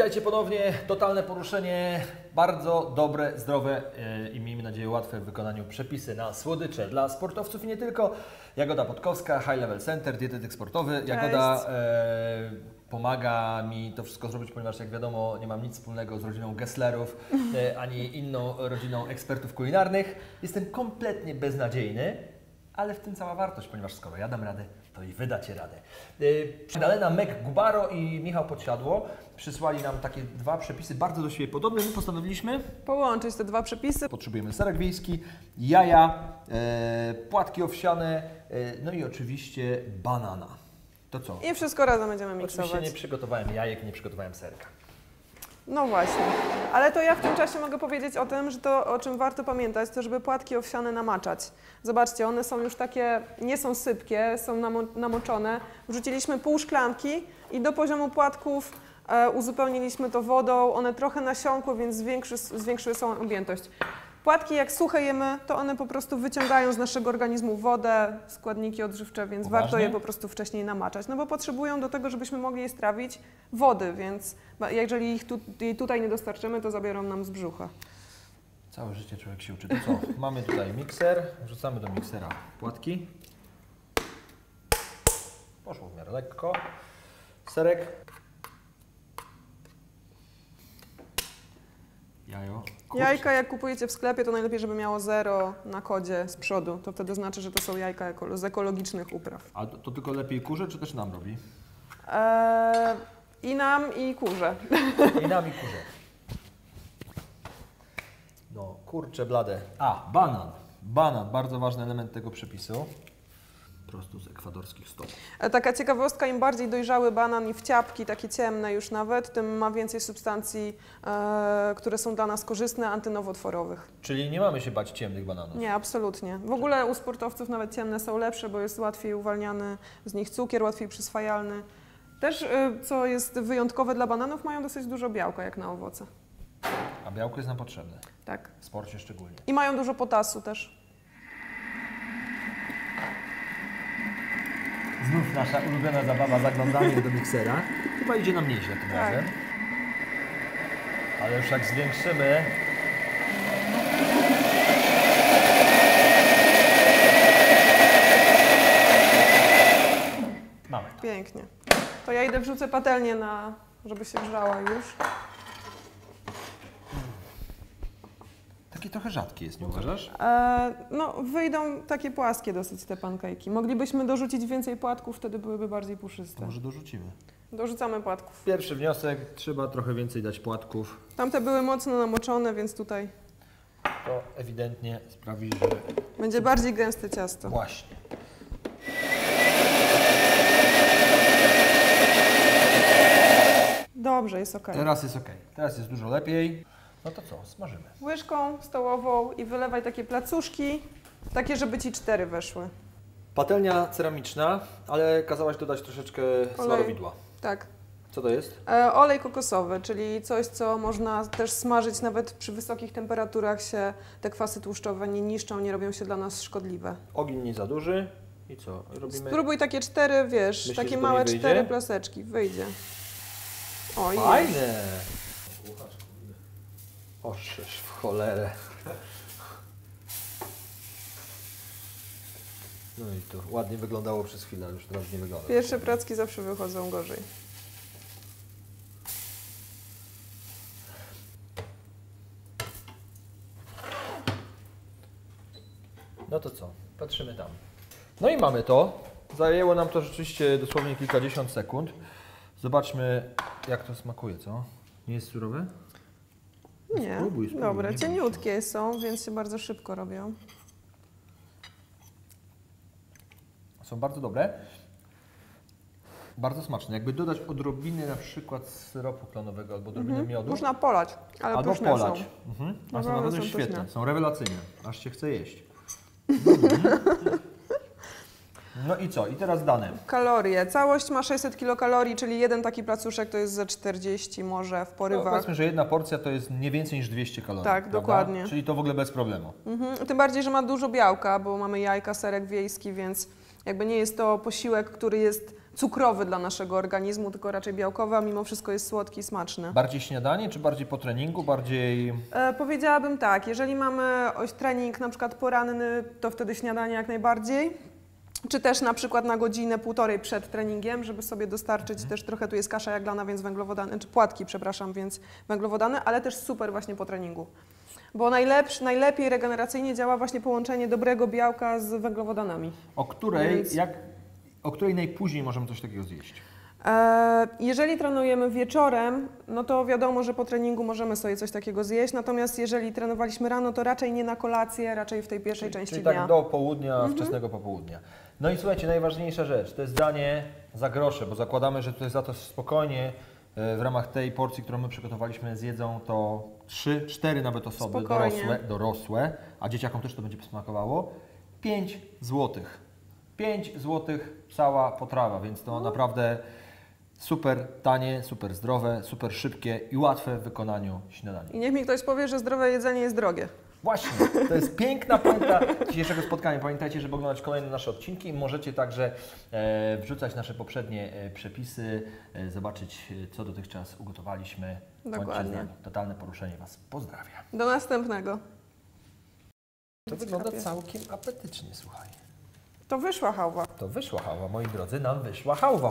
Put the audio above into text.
Witajcie ponownie. Totalne poruszenie. Bardzo dobre, zdrowe e, i miejmy nadzieję łatwe w wykonaniu przepisy na słodycze dla sportowców i nie tylko. Jagoda Podkowska, High Level Center, dietetyk sportowy. Jagoda e, pomaga mi to wszystko zrobić, ponieważ jak wiadomo nie mam nic wspólnego z rodziną Gesslerów e, ani inną rodziną ekspertów kulinarnych. Jestem kompletnie beznadziejny, ale w tym cała wartość, ponieważ skoro ja dam radę, to i wy dacie radę. Magdalena Mek-Gubaro i Michał Podsiadło przysłali nam takie dwa przepisy bardzo do siebie podobne. My postanowiliśmy, Połączyć te dwa przepisy. potrzebujemy serek wiejski, jaja, e, płatki owsiane, e, no i oczywiście banana. To co? I wszystko razem będziemy Oczywiście miksować. nie przygotowałem jajek, nie przygotowałem serka. No właśnie. Ale to ja w tym czasie mogę powiedzieć o tym, że to, o czym warto pamiętać, to żeby płatki owsiane namaczać. Zobaczcie, one są już takie, nie są sypkie, są namo, namoczone. Wrzuciliśmy pół szklanki i do poziomu płatków e, uzupełniliśmy to wodą. One trochę nasiąkły, więc zwiększy, zwiększyły swoją objętość. Płatki jak suche jemy, to one po prostu wyciągają z naszego organizmu wodę, składniki odżywcze, więc warto Poważnie? je po prostu wcześniej namaczać. No bo potrzebują do tego, żebyśmy mogli je strawić wody, więc jeżeli ich tu, jej tutaj nie dostarczymy, to zabiorą nam z brzucha. Całe życie człowiek się uczy. To co? Mamy tutaj mikser, wrzucamy do miksera płatki. Poszło w miarę lekko. Serek. Jajo. Kurczę. Jajka jak kupujecie w sklepie, to najlepiej, żeby miało zero na kodzie z przodu. To wtedy znaczy, że to są jajka eko- z ekologicznych upraw. A to, to tylko lepiej kurze, czy też nam robi? Eee, I nam, i kurze. I nam i kurze. No, kurcze blade. A, banan. Banan, bardzo ważny element tego przepisu. Prosto z ekwadorskich stoków. E, Taka ciekawostka, im bardziej dojrzały banan i wciapki, takie ciemne już nawet, tym ma więcej substancji, e, które są dla nas korzystne, antynowotworowych. Czyli nie mamy się bać ciemnych bananów. Nie, absolutnie. W ogóle u sportowców nawet ciemne są lepsze, bo jest łatwiej uwalniany z nich cukier, łatwiej przyswajalny. Też, e, co jest wyjątkowe dla bananów, mają dosyć dużo białka, jak na owoce. A białko jest nam potrzebne. Tak. W sporcie szczególnie. I mają dużo potasu też. Znów nasza ulubiona zabawa, zaglądanie do miksera. Chyba idzie nam nieźle tym Tak. razem. Ale już jak zwiększymy... Mamy to. Pięknie. To ja idę wrzucę patelnię na, żeby się grzała już. Takie trochę rzadkie jest, nie uważasz? E, no, wyjdą takie płaskie dosyć te pankejki. Moglibyśmy dorzucić więcej płatków, wtedy byłyby bardziej To puszyste. może dorzucimy. Dorzucamy płatków. Pierwszy wniosek, trzeba trochę więcej dać płatków. Tamte były mocno namoczone, więc tutaj To ewidentnie sprawi, że będzie bardziej gęste ciasto. właśnie. Dobrze, jest ok. Teraz jest ok. Teraz jest dużo lepiej. No to co, smażymy. Łyżką stołową i wylewaj takie placuszki, takie, żeby ci cztery weszły. Patelnia ceramiczna, ale kazałaś dodać troszeczkę smarowidła. Tak. Co to jest? E, olej kokosowy, czyli coś, co można też smażyć nawet przy wysokich temperaturach się te kwasy tłuszczowe nie niszczą, nie robią się dla nas szkodliwe. Ogień nie za duży. I co? Robimy. Spróbuj takie cztery, wiesz, Myślisz, takie małe cztery plaseczki. Wyjdzie. O, jest. Oszesz w cholerę. No i to ładnie wyglądało przez chwilę, ale już teraz nie wygląda. Pierwsze pracki zawsze wychodzą gorzej. No to co? Patrzymy tam. No i mamy to. Zajęło nam to rzeczywiście dosłownie kilkadziesiąt sekund. Zobaczmy, jak to smakuje, co? Nie jest surowe? Nie, Spróbuj, spróbuj, nie się. cieniutkie są, więc się bardzo szybko robią. Są bardzo dobre. Bardzo smaczne. Jakby dodać odrobiny na przykład syropu klonowego albo odrobinę miodu. Mhm. Można polać, ale albo pyszne polać. są. Mhm. A są Naprawdę świetne. pyszne. Są rewelacyjne. Aż się chce jeść. Mhm. No i co? I teraz dane. Kalorie. Całość ma 600 kilokalorii, czyli jeden taki placuszek to jest ze 40 może w No, porywach. powiedzmy, że jedna porcja to jest nie więcej niż 200 kalorii. Tak, prawda? dokładnie. Czyli to w ogóle bez problemu. Mhm. Tym bardziej, że ma dużo białka, bo mamy jajka, serek wiejski, więc jakby nie jest to posiłek, który jest cukrowy dla naszego organizmu, tylko raczej białkowy, a mimo wszystko jest słodki i smaczny. Bardziej śniadanie, czy bardziej po treningu, bardziej... E, powiedziałabym tak, jeżeli mamy trening na przykład poranny, to wtedy śniadanie jak najbardziej. Czy też na przykład na godzinę, półtorej przed treningiem, żeby sobie dostarczyć też trochę, tu jest kasza jaglana, więc węglowodany, czy płatki, przepraszam, więc węglowodany, ale też super właśnie po treningu. Bo najlepszy, najlepiej regeneracyjnie działa właśnie połączenie dobrego białka z węglowodanami. O której, Więc- jak, o której najpóźniej możemy coś takiego zjeść? E, Jeżeli trenujemy wieczorem, no to wiadomo, że po treningu możemy sobie coś takiego zjeść, natomiast jeżeli trenowaliśmy rano, to raczej nie na kolację, raczej w tej pierwszej części Czyli dnia. Mhm. tak do południa, wczesnego popołudnia. No i słuchajcie, najważniejsza rzecz, to jest danie za grosze, bo zakładamy, że tutaj za to spokojnie e, w ramach tej porcji, którą my przygotowaliśmy, zjedzą to 3, 4 nawet osoby Spokojnie. dorosłe, dorosłe, a dzieciakom też to będzie smakowało. 5 złotych. 5 złotych cała potrawa, więc to naprawdę super tanie, super zdrowe, super szybkie i łatwe w wykonaniu śniadania. I niech mi ktoś powie, że zdrowe jedzenie jest drogie. Właśnie, to jest piękna puenta dzisiejszego spotkania. Pamiętajcie, żeby oglądać kolejne nasze odcinki możecie także e, wrzucać nasze poprzednie e, przepisy, e, zobaczyć, co dotychczas ugotowaliśmy. Dokładnie. Totalne poruszenie Was pozdrawia. Do następnego. To wygląda całkiem apetycznie, słuchaj. To wyszła hałwa. To wyszła hałwa, moi drodzy, nam wyszła hałwa.